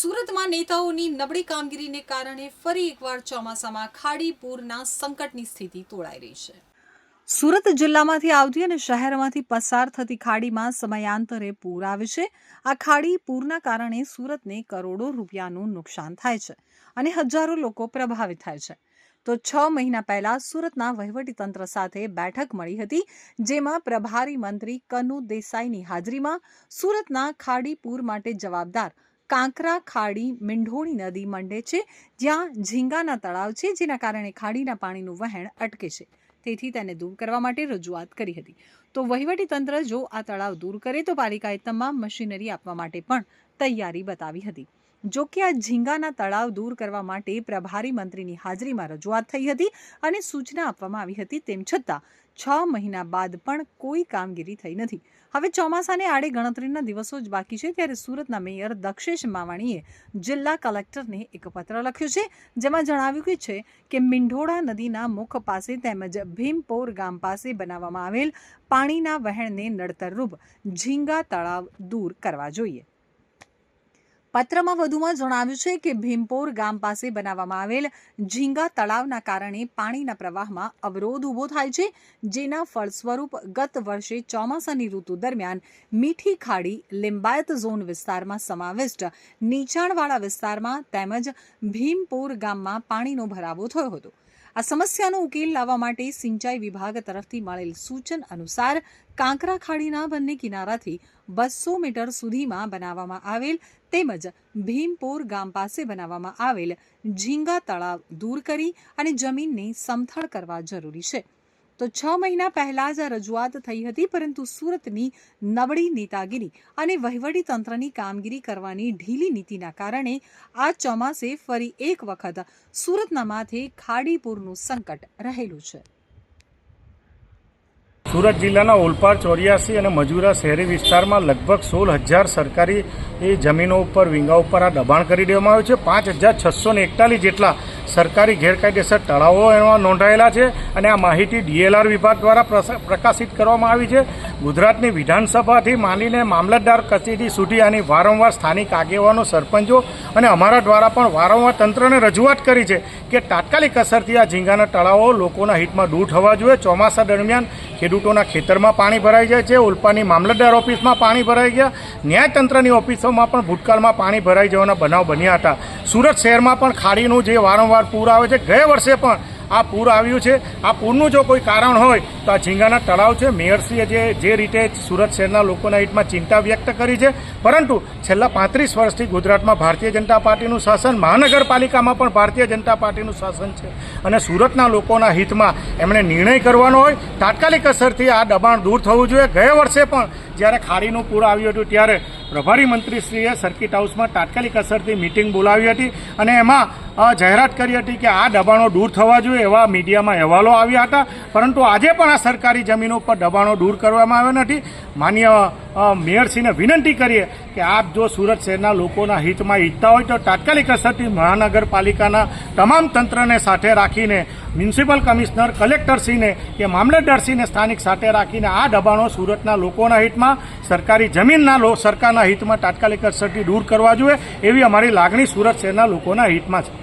સુરતમાં નેતાઓની નબળી કામગીરીને કારણે ફરી એકવાર ચોમાસામાં ખાડી પૂરના સંકટની સ્થિતિ તોળાઈ રહી છે. સુરત જિલ્લામાંથી આવતી અને શહેરમાંથી પસાર થતી ખાડીમાં સમયાંતરે પૂર આવે છે. આ ખાડી પૂરના કારણે સુરતને કરોડો રૂપિયાનું નુકસાન થાય છે અને હજારો લોકો પ્રભાવિત થાય છે. તો છ મહિના પહેલા સુરતના વહીવટીતંત્ર સાથે બેઠક મળી હતી, જેમાં પ્રભારી મંત્રી કનુ દેસાઈની હાજરીમાં સુરતના ખાડી પૂર માટે જવાબદાર કાંકરા, ખાડી, મીંઢોળી નદી મંડે છે, જ્યાં ઝીંગાના તળાવ છે, જેના કારણે ખાડીના પાણીનું વહેણ અટકે છે. તેથી તેને દૂર કરવા માટે રજૂઆત કરી હતી. તો વહીવટીતંત્ર જો આ તળાવ દૂર કરે તો પાલિકાએ તમામ મશીનરી આપવા માટે પણ તૈયારી બતાવી હતી. જો કે આ ઝીંગાના તળાવ દૂર કરવા માટે પ્રભારી મંત્રીની હાજરીમાં રજૂઆત થઈ હતી અને સૂચના આપવામાં આવી હતી તેમ છતાં છ મહિના બાદ પણ કોઈ કામગીરી થઈ નથી. હવે ચોમાસાને આડે ગણતરીના દિવસો જ બાકી છે ત્યારે સુરતના મેયર દક્ષેશ માવાણીએ જિલ્લા કલેક્ટરને એક પત્ર લખ્યો છે, જેમાં જણાવ્યું છે કે મીંઢોળા નદીના મુખ પાસે તેમજ ભીમપોર ગામ પાસે બનાવવામાં આવેલ પાણીના વહેણને નડતરરૂપ ઝીંગા તળાવ દૂર કરવા જોઈએ. પત્રમાં વધુમાં જણાવ્યું છે કે ભીમપોર ગામ પાસે બનાવવામાં આવેલ ઝીંગા તળાવના કારણે પાણીના પ્રવાહમાં અવરોધ ઊભો થાય છે, જેના ફળસ્વરૂપ ગત વર્ષે ચોમાસાની ઋતુ દરમિયાન મીઠી ખાડી, લિંબાયત ઝોન વિસ્તારમાં સમાવિષ્ટ નીચાણવાળા વિસ્તારમાં તેમજ ભીમપોર ગામમાં પાણીનો ભરાવો થયો હતો. આ સમસ્યાનો ઉકેલ લાવવા માટે સિંચાઈ વિભાગ તરફથી મળેલ સૂચન અનુસાર કાંકરા ખાડીના બંને કિનારાથી બસો મીટર સુધીમાં બનાવવામાં આવેલ તેમજ ભીમપોર ગામ પાસે બનાવવામાં આવેલ ઝીંગા તળાવ દૂર કરી અને જમીનને સમથળ કરવા જરૂરી છે. તો છ મહિના પહેલા જ આ રજૂઆત થઈ હતી, પરંતુ સુરતની નબળી નેતાગીરી અને વહીવટી તંત્રની કામગીરી કરવાની ઢીલી નીતિના કારણે આ ચોમાસે ફરી એક વખત સુરતના માથે ખાડીપુરનું સંકટ રહેલું છે. સુરત જિલ્લાના ઓલપાડ, ચોર્યાસી અને મજુરા શહેરી વિસ્તારમાં લગભગ સોળ હજાર સરકારી એ જમીનો ઉપર વિંગા ઉપર આ દબાણ કરી દેવામાં આવ્યું છે. પાંચ હજાર છસો એકતાલીસ જેટલા સરકારી ગેરકાયદેસર તળાવો એમાં નોંધાયેલા છે અને આ માહિતી ડીએલઆર વિભાગ દ્વારા પ્રકાશિત કરવામાં આવી છે. ગુજરાતની વિધાનસભાથી માંડીને મામલતદાર કચેરી સુધી આની વારંવાર સ્થાનિક આગેવાનો, સરપંચો અને અમારા દ્વારા પણ વારંવાર તંત્રને રજૂઆત કરી છે કે તાત્કાલિક અસરથી આ ઝીંગાના તળાવો લોકોના હિતમાં દૂર થવા જોઈએ. ચોમાસા દરમિયાન ખેડૂતોના ખેતરમાં પાણી ભરાઈ જાય છે, ઉલ્પાની મામલતદાર ઓફિસમાં પાણી ભરાઈ ગયા. ન્યાયતંત્રની ઓફિસોમાં પણ ભૂતકાળમાં પાણી ભરાઈ જવાના બનાવ બન્યા હતા. સુરત શહેરમાં પણ ખાડીનું જે વારંવાર પૂર આવે છે. ગયા વર્ષે પણ આ પૂર આવ્યું છે. આ પૂરનું જો કોઈ કારણ હોય, તો આ ઝીંગાના તળાવ છે. મેયરશ્રીએ જે જે રીતે સુરત શહેરના લોકોના હિતમાં ચિંતા વ્યક્ત કરી છે. પરંતુ છેલ્લા પાંત્રીસ વર્ષથી ગુજરાતમાં ભારતીય જનતા પાર્ટીનું શાસન, મહાનગરપાલિકામાં પણ ભારતીય જનતા પાર્ટીનું શાસન છે. અને સુરતના લોકોના હિતમાં એમણે નિર્ણય કરવાનો હોય, તાત્કાલિક અસરથી આ દબાણ દૂર થવું જોઈએ. ગયા વર્ષે પણ જ્યારે ખાડીનું પૂર આવ્યું હતું, ત્યારે પ્રભારી મંત્રીશ્રીએ સર્કિટ હાઉસમાં તાત્કાલિક અસરથી મિટિંગ બોલાવી હતી અને એમાં જાહેરાત કરી હતી કે આ દબાણો દૂર થવા જોઈએ એવા મીડિયામાં અહેવાલો આવ્યા હતા. પરંતુ આજે પણ આ સરકારી જમીનો પર દબાણો દૂર કરવામાં આવ્યા નથી. માન્ય મેયરશ્રીને વિનંતી કરીએ કે આપ જો સુરત શહેરના લોકોના હિતમાં ઈચ્છતા હોય તો તાત્કાલિક અસરથી મહાનગરપાલિકાના તમામ તંત્રને સાથે રાખીને, મ્યુનિસિપલ કમિશનર, કલેક્ટરશ્રીને કે મામલતદારશ્રીને સ્થાનિક સાથે રાખીને આ દબાણો સુરતના લોકોના હિતમાં, સરકારી જમીનના લો, સરકારના હિતમાં તાત્કાલિક અસરથી દૂર કરવા જોઈએ, એવી અમારી લાગણી સુરત શહેરના લોકોના હિતમાં છે.